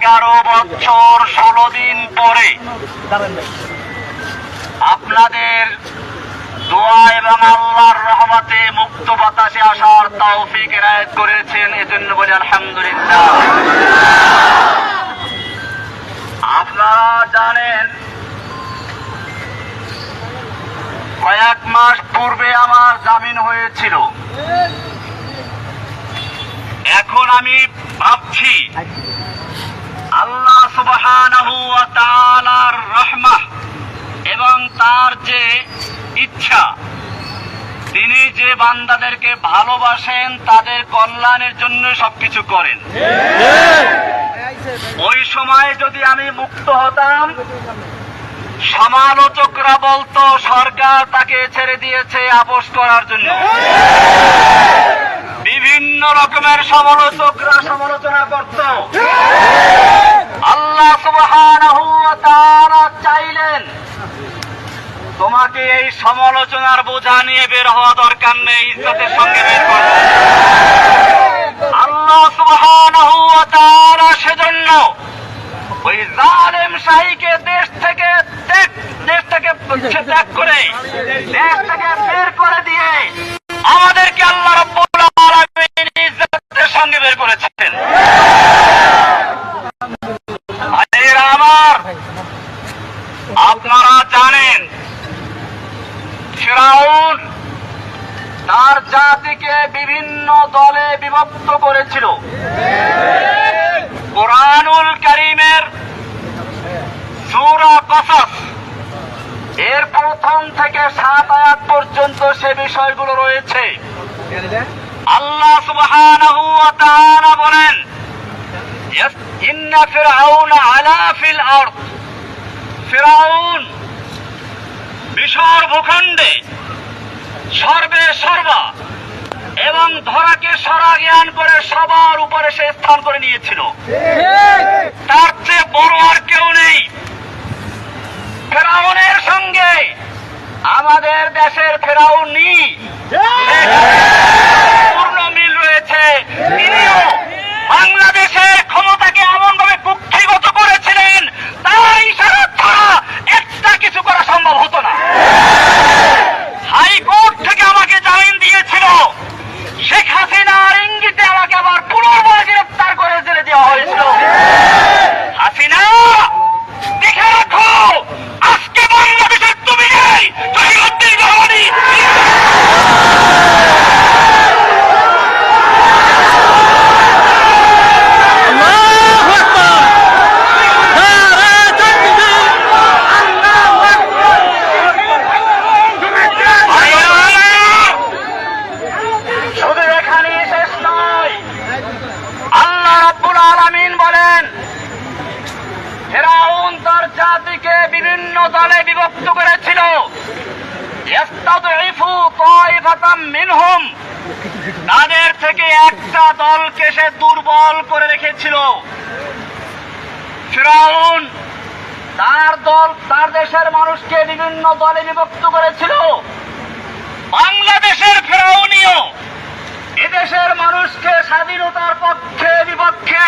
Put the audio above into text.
এগারো বছর ষোলো দিন পরে আপনাদের দোয়া এবং আল্লাহর রহমতে মুক্ত বাতাসে আসার তৌফিক এনায়েত করেছেন, এজন্য বলে আলহামদুলিল্লাহ। আপনারা জানেন, কয়েক মাস পূর্বে আমার জামিন হয়েছিল। এখন আমি ভাবছি সুবহানাহু এবং তার যে ইচ্ছা, তিনি যে বান্দাদেরকে ভালোবাসেন, তাদের কল্যাণের জন্য সবকিছু করেন। ওই সময় যদি আমি মুক্ত হতাম, সমালোচকরা বলতো, সরকার তাকে ছেড়ে দিয়েছে আপোষ করার জন্য। বিভিন্ন রকমের সমালোচকরা সমালোচনা করত। চাইলেন, তোমাকে এই সমালোচনার বোঝা নিয়ে বের হওয়া দরকার নেই, ইজ্জতের সঙ্গে বের করো। আল্লাহ সুবহানাহু সেজন্য ওই জালেম শাহীকে দেশ থেকে দেশ থেকে ত্যাগ করে, দেশ থেকে বের করে দিয়ে আমাদেরকে আল্লাহ রাব্বুল আলামিন ইজ্জতের সঙ্গে বের করেছেন ভাইয়েরা আমার আপনারা জানেন ফেরাউন তার জাতিকে বিভিন্ন দলে বিভক্ত করেছিল। কোরআনুল করিমের সূরা কসস, এর প্রথম থেকে সাত আয়াত পর্যন্ত সে বিষয়গুলো রয়েছে। আল্লাহ তাআলা বলেন মিশর ভূখণ্ডে সর্বে সর্বা। এবং ধরাকে সরা জ্ঞান করে সবার উপরে সে স্থান করে নিয়েছিল। তার রাব্বুল আলামিন বলেন, ফেরাউন তার জাতিকে বিভিন্ন দলে বিভক্ত করেছিল। মিনহুম। তাদের থেকে একটা দলকে সে দুর্বল করে রেখেছিল। ফেরাউন তার দল, তার দেশের মানুষকে বিভিন্ন দলে বিভক্ত করেছিল। বাংলাদেশের ফেরাউনিও এদেশের মানুষকে স্বাধীনতার পক্ষে বিপক্ষে